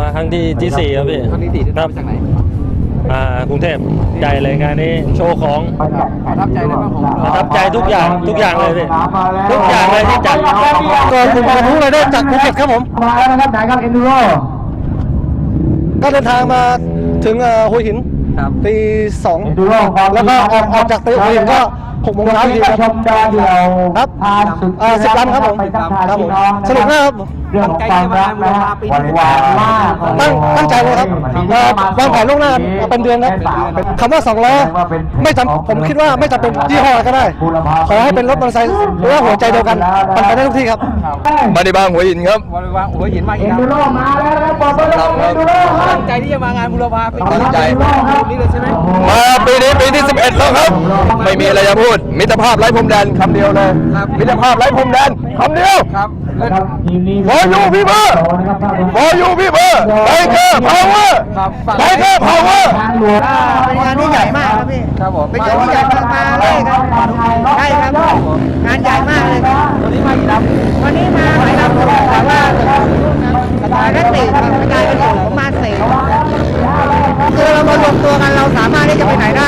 มาครั้งที่ที่สี่ครับพี่ครั้งที่สี่ที่ครับมาจากไหนอ่ากรุงเทพใหญ่เลยงานนี้โชว์ของประทับใจอะไรบ้างของประทับใจทุกอย่างทุกอย่างเลยพี่ทุกอย่างเลยที่จัดก่อนผมจะรู้เลยได้จากภูเก็ตครับผมมาแล้วนะครับไหนครับเอ็นดูโรก็เดินทางมาถึงเอ่อหัวหินครับตีสองเอ็นดูโรแล้วก็ออกออกจากตีหัวหินก็หกโมงเช้าอยู่ดีชครับมดาวเดียวครับทานสุดอ่าสิบลำครับผมไปทักทายครับผมพี่น้องะสนุกมากครับ เรื่องของความรักนะฮะหวานหวานมากตั้งตั้งใจเลยครับเอ่อวางแผนล่วงหน้าเป็นเดือนครับคำว่าสองล้อไม่จำผมคิดว่าไม่จำเป็นยี่ห้ออะไรก็ได้ ขอให้เป็นรถมอเตอร์ไซค์หรือว่าหัวใจเดียวกันมันไปได้ทุกที่ครับมาในบางหัวหินครับวันวางหัวหินมาอีเอ็กนแล้วดูโรมาแล้วนะครับบอกไปเลยเอ็นดูโรครัตั้บงใจที่จะมางานบุรพาเป็นตั้งใจนี่เลยใช่ไหมมาปีนี้ปีที่ 11 แล้วครับ ไม่มีอะไรจะพูด มิตรภาพไร้พรมแดนคำเดียวเลยมิตรภาพไร้พรมแดนคำเดียวครับแล้วนะครับทีมนี้ขออยู่พี่เบอร์นะครับบอยูพี่เบอร์ไทเกอร์พาวเวอร์ครับฝากไทเกอร์พาวเวอร์ทางหลวงเป็นงานที่ใหญ่มากครับพี่ครับผมเป็นงานที่ใหญ่มากมาเลยครับใช่ครับงานใหญ่มากเลยครับวันนี้มากี่ลำวันนี้มาหลายลำครับแต่ว่ามาแค่สี่ครับกระจายกันอยู่ประมาณสี่คือเรามารวมตัวกันเราสามารถที่จะไปไหนได้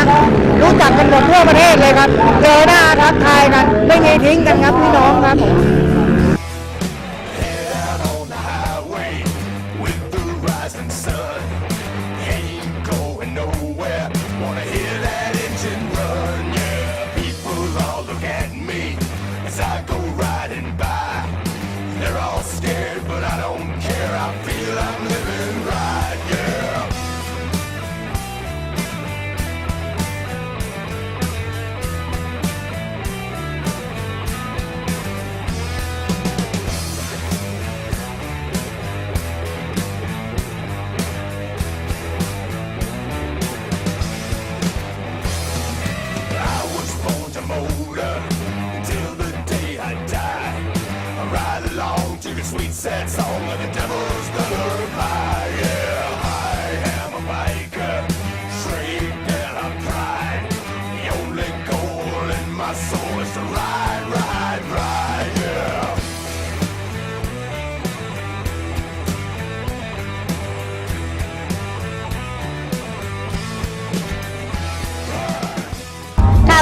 รู้จักกันหมดทั่วประเทศเลยครับเจอหน้าทักทายกันไม่มีทิ้งกันครับพี่น้องครับผม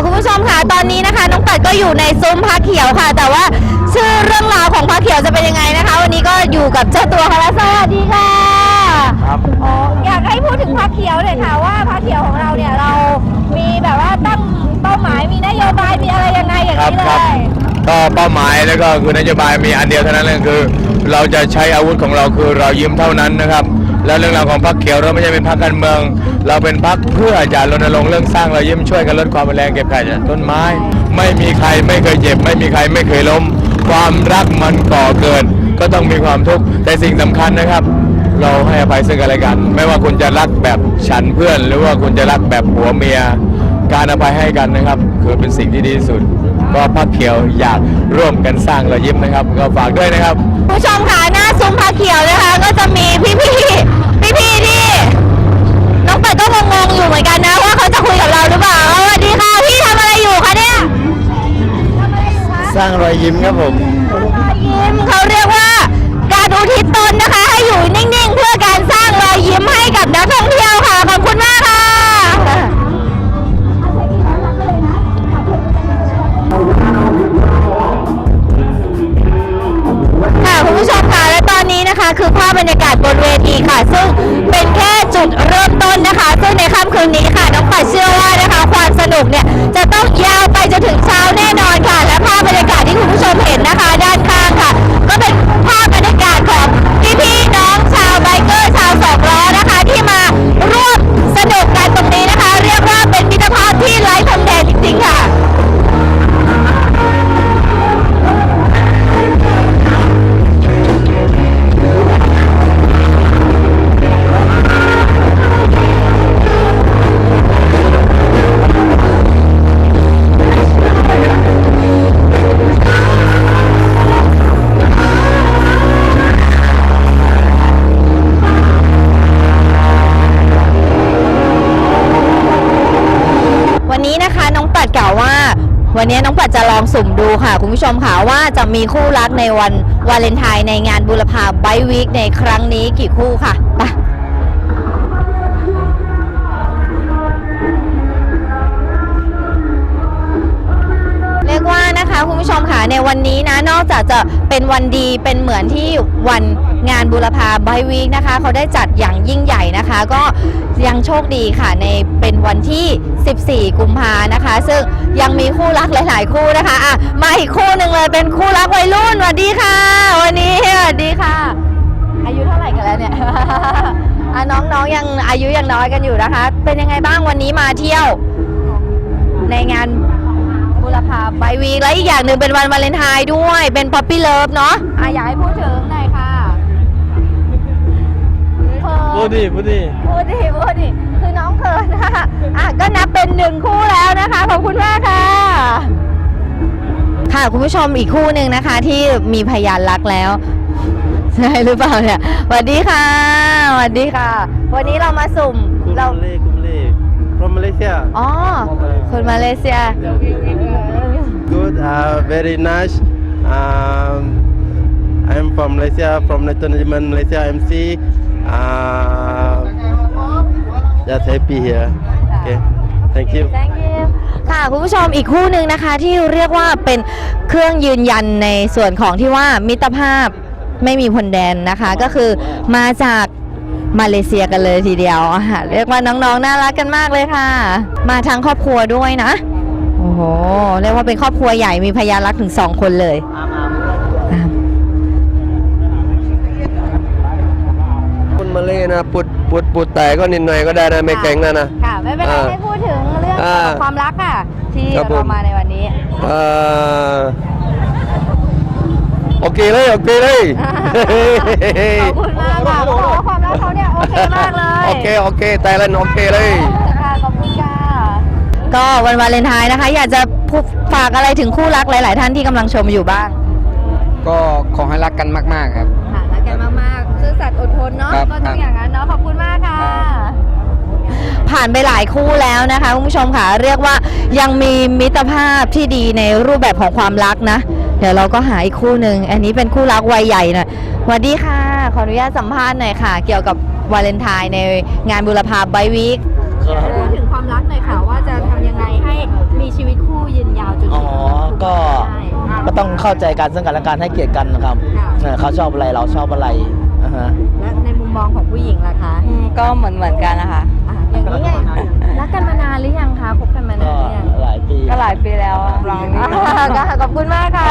ค่ะคุณผู้ชมค่ะตอนนี้นะคะน้องปัดก็อยู่ในซุ้มพระเขียวค่ะ แต่ว่าชื่อเรื่องราวของพระเขียวจะเป็นยังไงนะคะ วันนี้ก็อยู่กับเจ้าตัวค่ะและสวัสดีค่ะครับอยากให้พูดถึงพระเขียวเลยค่ะว่าพระเขียวของเราเนี่ยเรามีแบบว่าตั้งเป้าหมายมีนโยบายมีอะไรยังไงอย่างนี้เลยก็เป้าหมายแล้วก็คือนโยบายมีอันเดียวเท่านั้นเลยคือ เราจะใช้อาวุธของเราคือเรายิ้มเท่านั้นนะครับ แล้วเรื่องราวของพรรคเขียวเราไม่ใช่เป็นพรรคการเมือง เราเป็นพรรคเพื่อจะรณรงค์เรื่องสร้างเรายิ้มช่วยกันลดความแรงเก็บขยะต้นไม้ ไม่มีใครไม่เคยเจ็บ ไม่มีใครไม่เคยล้ม ความรักมันก่อเกิด ก็ต้องมีความทุกข์แต่สิ่งสำคัญนะครับ เราให้อภัยซึ่งกันและกัน ไม่ว่าคุณจะรักแบบฉันเพื่อน หรือว่าคุณจะรักแบบผัวเมีย การอภัยให้กันนะครับ คือเป็นสิ่งที่ดีที่สุด ก็พักเขียวอยากร่วมกันสร้างรอยยิ้มนะครับ ก็ฝากด้วยนะครับคุณผู้ชมค่ะหน้าซุ้มพระเขียวนะคะ ก็จะมีพี่พี่พี่พี่ๆที่น้องปัดก็งงๆอยู่เหมือนกันนะว่าเขาจะคุยกับเราหรือเปล่าสวัสดีค่ะพี่ทำอะไรอยู่คะเนี่ยทำอะไรอยู่คะสร้างรอยยิ้มครับผมรอยยิ้มเขาเรียกว่าการอุทิศตนนะคะ สุ่มดูค่ะ คุณผู้ชมค่ะว่าจะมีคู่รักในวันวาเลนไทน์ในงานบุรพาไบวิกในครั้งนี้กี่คู่ค่ะไป ในวันนี้นะนอกจากจะเป็นวันดีเป็นเหมือนที่วันงานบุรพาไบวีคนะคะเขาได้จัดอย่างยิ่งใหญ่นะคะ ก็ยังโชคดีค่ะในเป็นวันที่ 14 กุมภานะคะ ซึ่งยังมีคู่รักหลาย ๆ คู่นะคะอะมาอีกคู่หนึ่งเลยเป็นคู่รักวัยรุ่นสวัสดีค่ะ วันนี้สวัสดีค่ะ อายุเท่าไหร่กันแล้วเนี่ยอะน้องๆยังอายุยังน้อยกันอยู่นะคะ เป็นยังไงบ้างวันนี้มาเที่ยว ในงาน พาไบวีคและอีกอย่างหนึ่งเป็นวันวาเลนไทน์ด้วย เป็นป๊อปปี้เลิฟเนาะอะอยากให้พูดถึงหน่อยค่ะพูดดิพูดดิพูดดิพูดดิคือน้องเขินนะคะอะก็นับเป็นหนึ่งคู่แล้วนะคะ ขอบคุณมากค่ะค่ะคุณผู้ชมอีกคู่หนึ่งนะคะ ที่มีพยานรักแล้วใช่หรือเปล่าเนี่ยสวัสดีค่ะสวัสดีค่ะ วันนี้เรามาสุ่มเรา กุมเล่กุมเล่ from Malaysia อ๋อคนมาเลเซีย good, uh, very nice. Um, I'm from Malaysia, from National Management Malaysia MC. Uh, just happy here. Okay, thank you. Thank you ค่ะคุณผู้ชมอีกคู่หนึ่งนะคะที่เรียกว่าเป็นเครื่องยืนยันในส่วนของที่ว่ามิตรภาพไม่มีพรมแดนนะคะก็คือมาจากมาเลเซียกันเลยทีเดียวอะเรียกว่าน้องๆน่ารักกันมากเลยค่ะ มาทั้งครอบครัวด้วยนะโอ้โหเรียกว่าเป็นครอบครัวใหญ่มีพยานรักถึงสองคนเลยอะคนมาเลยนะปุดปุดปุดแต่ก็นิดหน่อยก็ได้นะไม่แข็งนะนะค่ะไม่เป็นไรอ่าให้พูดถึงเรื่องอ่าของความรักค่ะ ที่ครับผมเรามาในวันนี้เอ่อโอเคเลยโอเคเลยขอบคุณมากค่ะเขาบอกว่าความรักเขาเนี่ยโอเคมากเลยโอเคโอเคแต่ละโอเคเลย ค่ะขอบคุณค่ะ ก็วันวาเลนไทน์นะคะ อยากจะพูดฝากอะไรถึงคู่รักหลาย ๆ ท่านที่กำลังชมอยู่บ้างก็ขอให้รักกันมาก ๆ ครับ ค่ะรักกันมากๆซื่อสัตย์อดทนเนาะครับ ก็ต้องอย่างนั้นเนาะขอบคุณมากค่ะ ผ่านไปหลายคู่แล้วนะคะคุณผู้ชมค่ะเรียกว่ายังมีมิตรภาพที่ดีในรูปแบบของความรักนะ เดี๋ยวเราก็หาอีกคู่หนึ่งอันนี้เป็นคู่รักวัยใหญ่หน่อยสวัสดีค่ะ ขออนุญาตสัมภาษณ์หน่อยค่ะ เกี่ยวกับวาเลนไทน์ในงานบุรพาไบวีคพูดถึงความรักหน่อยค่ะ มีชีวิตคู่ยืนยาวจนถึงอ๋อก็ได้ก็ต้องเข้าใจกันซึ่งกันและกันให้เกียรติกันนะครับค่ะเออเขาชอบอะไรเราชอบอะไรอ่าฮะ และในมุมมองของผู้หญิงล่ะคะก็เหมือนเหมือนกันนะคะอะอย่างนี้ไงรักกันมานานหรือยังคะคบกันมานาก็นหรือยัง หลายปี ก็หลายปีแล้วอะลองนี้ค่ะขอบคุณมากค่ะ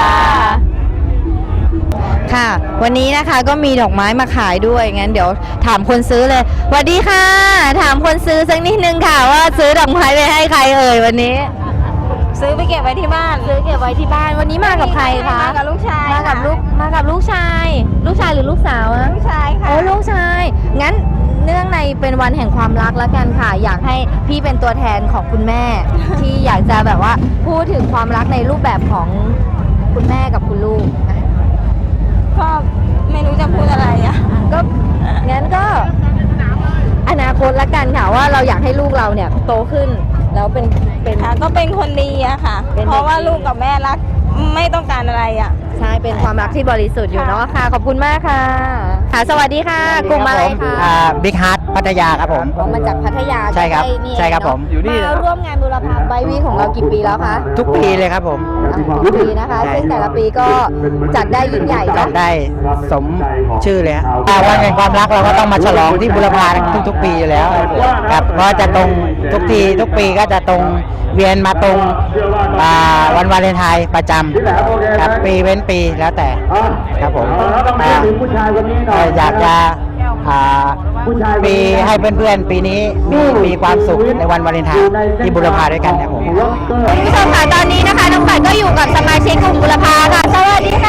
ค่ะ วันนี้นะคะก็มีดอกไม้มาขายด้วย งั้นเดี๋ยวถามคนซื้อเลยสวัสดีค่ะ ถามคนซื้อสักนิดนึงค่ะว่าซื้อดอกไม้ไปให้ใครเอ่ยวันนี้ ซื้อไปเก็บไว้ที่บ้าน ซื้อเก็บไว้ที่บ้าน วันนี้มากับใครคะมากับลูกชายมากับลูกมากับลูกชาย ลูกชายหรือลูกสาวอะลูกชายค่ะโอ้ลูกชาย งั้นเนื่องในเป็นวันแห่งความรักแล้วกันค่ะ อยากให้พี่เป็นตัวแทนของคุณแม่ ที่อยากจะแบบว่าพูดถึงความรักในรูปแบบของคุณแม่กับคุณลูกอะก็ไม่รู้จะพูดอะไรอะก็งั้นก็อนาคตละกันค่ะว่าเราอยากให้ลูกเราเนี่ยโตขึ้น แล้วเป็นเป็น ค่ะก็เป็นคนดีอะค่ะ เป็นเด็กเพราะว่าลูกกับแม่รักไม่ต้องการอะไรอะ ใช่เป็นความรักที่บริสุทธิ์อยู่เนาะค่ะ ขอบคุณมากค่ะ ค่ะสวัสดีค่ะ กลุ่มอะไรคะบิ๊กฮาร์ดพัทยาครับผมออกมาจากพัทยาใช่ครับใกล้ๆนี่ใช่ครับเงเนาะผมอยู่นี่ มาร่วมงานบุรพาไบวีของเรากี่ปีแล้วคะทุกปีเลยครับผมอะทุกปีนะคะ ซึ่งแต่ละปีก็จัดได้ยิ่งใหญ่จัเนาะดได้สมชื่อเลยฮะอ่าวันแห่งความรักเราก็ต้องมาฉลองที่บุรพาทุกๆ ปีอยู่แล้วครับเพราะจะตรงทุกทีทุกปีก็จะตรงเวียนมาตรงอ่าวันวาเลนไทน์ประจำครับปีเว้นปีแล้วแต่ครับผมอ่าก็อยากจะอ่าปีให้เพื่อนๆ ปีนี้มีมีความสุขในวันวาเลนไทน์ที่บุรพาด้วยกันครับผมคุณผู้ชมค่ะตอนนี้นะคะน้องปัดก็อยู่กับสมาชิกกลุ่มบุรพาค่ะ สวัสดีค่ะ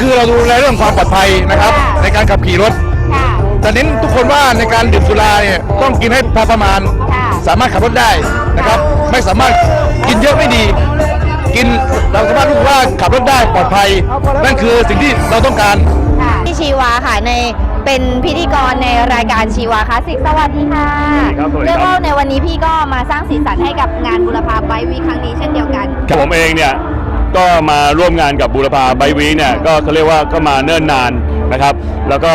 คะก็คือคือเราดูแลเรื่องความปลอดภัยนะครับ ในการขับขี่รถค่ะ แต่เน้นทุกคนว่าในการดื่มสุราเนี่ยต้องกินให้พอประมาณ ค่ะสามารถขับรถได้นะครับ ไม่สามารถกินเยอะไม่ดี กินเราสามารถรู้ว่าขับรถได้ปลอดภัย นั่นคือสิ่งที่เราต้องการ ค่ะพี่ชีวาค่ะในเป็นพิธีกรในรายการชีวาคลาสสิกสวัสดีค่ะครับสวัสดีครับ เรียกว่าในวันนี้พี่ก็มาสร้างสีสันให้กับงานบุรพาไบค์วีคครั้งนี้เช่นเดียวกัน ผมเองเนี่ย ก็มาร่วมงานกับบูรพาไบวีเนี่ยก็เขาเรียกว่าก็มาเนิ่นนานนะครับแล้วก็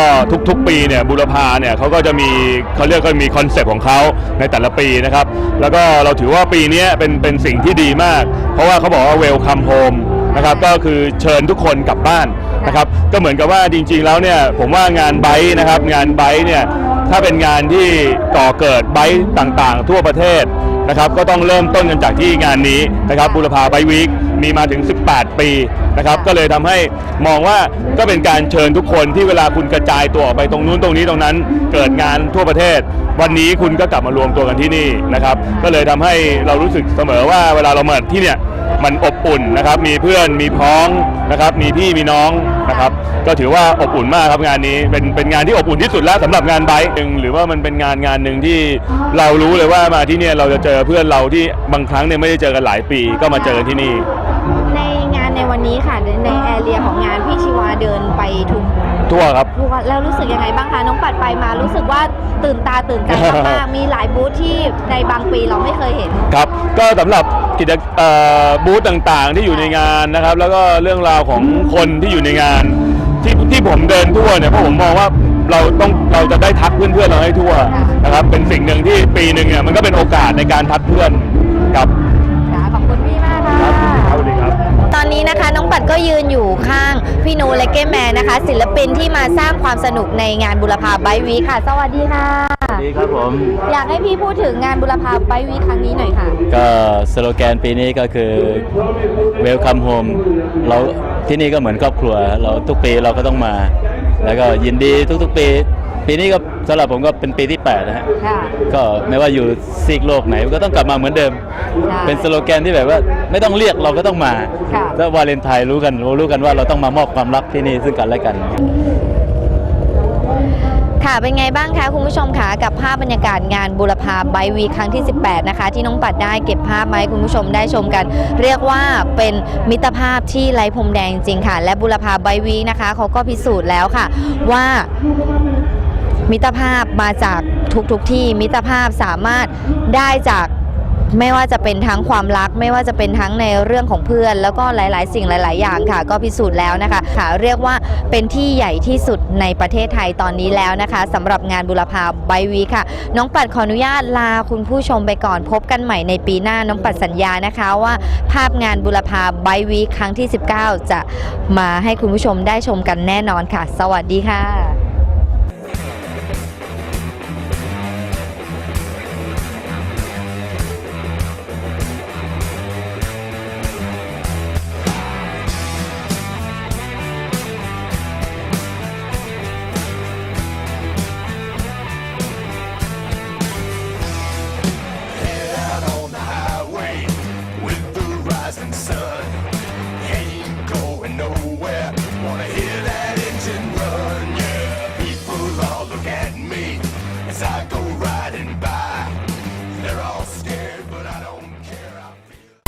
ทุกๆปีเนี่ยบูรพาเนี่ยเขาก็จะมีเขาเรียกก็มีคอนเซปต์ของเขาในแต่ละปีนะครับแล้วก็เราถือว่าปีนี้เป็นเป็นสิ่งที่ดีมาก เพราะว่าเขาบอกว่าเวลคัมโฮมนะครับก็คือเชิญทุกคนกลับบ้านนะครับก็เหมือนกับว่าจริงๆแล้วเนี่ยผมว่างานไบค์นะครับงานไบค์เนี่ยถ้าเป็นงานที่ก่อเกิดไบค์ต่างๆ ทั่วประเทศ นะครับก็ต้องเริ่มต้นกันจากที่งานนี้นะครับบุรพาไบวิกมีมาถึง 18 ปีนะครับก็เลยทำให้มองว่าก็เป็นการเชิญทุกคนที่เวลาคุณกระจายตัวออกไปตรงนู้นตรงนี้ตรงนั้น เกิดงานทั่วประเทศ วันนี้คุณก็กลับมารวมตัวกันที่นี่นะครับก็เลยทำให้เรารู้สึกเสมอว่าเวลาเรามาที่เนี่ย มันอบอุ่นนะครับ มีเพื่อนมีพ้องนะครับ มีพี่มีน้องนะครับ ก็ถือว่าอบอุ่นมากครับงานนี้เป็นเป็นงานที่อบอุ่นที่สุดแล้วสำหรับงานไบค์หนึ่งหรือว่ามันเป็นงานงานหนึ่งที่เรารู้เลยว่ามาที่เนี่ยเราจะเจอเพื่อนเราที่บางครั้งเนี่ยไม่ได้เจอกันหลายปีก็มาเจอกันที่นี่ ในงานในวันนี้ค่ะในในแอเรียของงานพี่ชีวาเดินไปทุกทั่วครับทั่วแล้วรู้สึกยังไงบ้างคะน้องปัดไปมารู้สึกว่าตื่นตาตื่นใจมากๆมีหลายบูธที่ในบางปีเราไม่เคยเห็น ครับ ก็สำหรับ กิจเอ่อบูธต่างๆ ที่อยู่ในงานนะครับ แล้วก็เรื่องราวของคนที่อยู่ในงาน ที่ที่ผมเดินทั่วเนี่ยเพราะผมมองว่าเราต้องเราจะได้ทักเพื่อนๆเราให้ทั่วนะครับ เป็นสิ่งหนึ่งที่ปีหนึ่งเนี่ยมันก็เป็นโอกาสในการทักเพื่อนครับ ค่ะขอบคุณพี่มากค่ะ ครับสวัสดีครับ ตอนนี้นะคะน้องปัดก็ยืนอยู่ข้างพี่นูและเก้แมนนะคะ ศิลปินที่มาสร้างความสนุกในงานบุรพาไบค์วีคค่ะ สวัสดีค่ะ ดีครับผม อยากให้พี่พูดถึงงานบุรพาไบค์วีคครั้งนี้หน่อยค่ะ ก็สโลแกนปีนี้ก็คือ Welcome Home เราที่นี่ก็เหมือนครอบครัว เราทุกปีเราก็ต้องมา แล้วก็ยินดีทุกๆปี ปีนี้ก็สำหรับผมก็เป็นปีที่ 8 นะฮะ ค่ะ ก็ไม่ว่าอยู่ซีกโลกไหนก็ต้องกลับมาเหมือนเดิม ใช่เป็นสโลแกนที่แบบว่าไม่ต้องเรียกเราก็ต้องมาค่ะ แล้ววาเลนไทน์รู้กันรู้รู้กันว่าเราต้องมามอบความรักที่นี่ซึ่งกันและกัน ค่ะเป็นไงบ้างคะคุณผู้ชมคะกับภาพบรรยากาศงานบุรพาไบวีครั้งที่ 18 นะคะ ที่น้องปัดได้เก็บภาพมาให้คุณผู้ชมได้ชมกัน เรียกว่าเป็นมิตรภาพที่ไร้พรมแดงจริงค่ะ และบุรพาไบวีนะคะเขาก็พิสูจน์แล้วค่ะ ว่ามิตรภาพมาจากทุกๆทที่มิตรภาพสามารถได้จาก ไม่ว่าจะเป็นทั้งความรัก ไม่ว่าจะเป็นทั้งในเรื่องของเพื่อน แล้วก็หลาย ๆ สิ่งหลาย ๆ อย่างค่ะ ก็พิสูจน์แล้วนะคะค่ะเรียกว่าเป็นที่ใหญ่ที่สุดในประเทศไทยตอนนี้แล้วนะคะสำหรับงานบุรพาไบวีค่ะ น้องปัดขออนุญาตลาคุณผู้ชมไปก่อนพบกันใหม่ในปีหน้าน้องปัดสัญญานะคะว่า ภาพงานบุรพาไบวีครั้งที่ 19 จะมาให้คุณผู้ชมได้ชมกันแน่นอนค่ะ สวัสดีค่ะ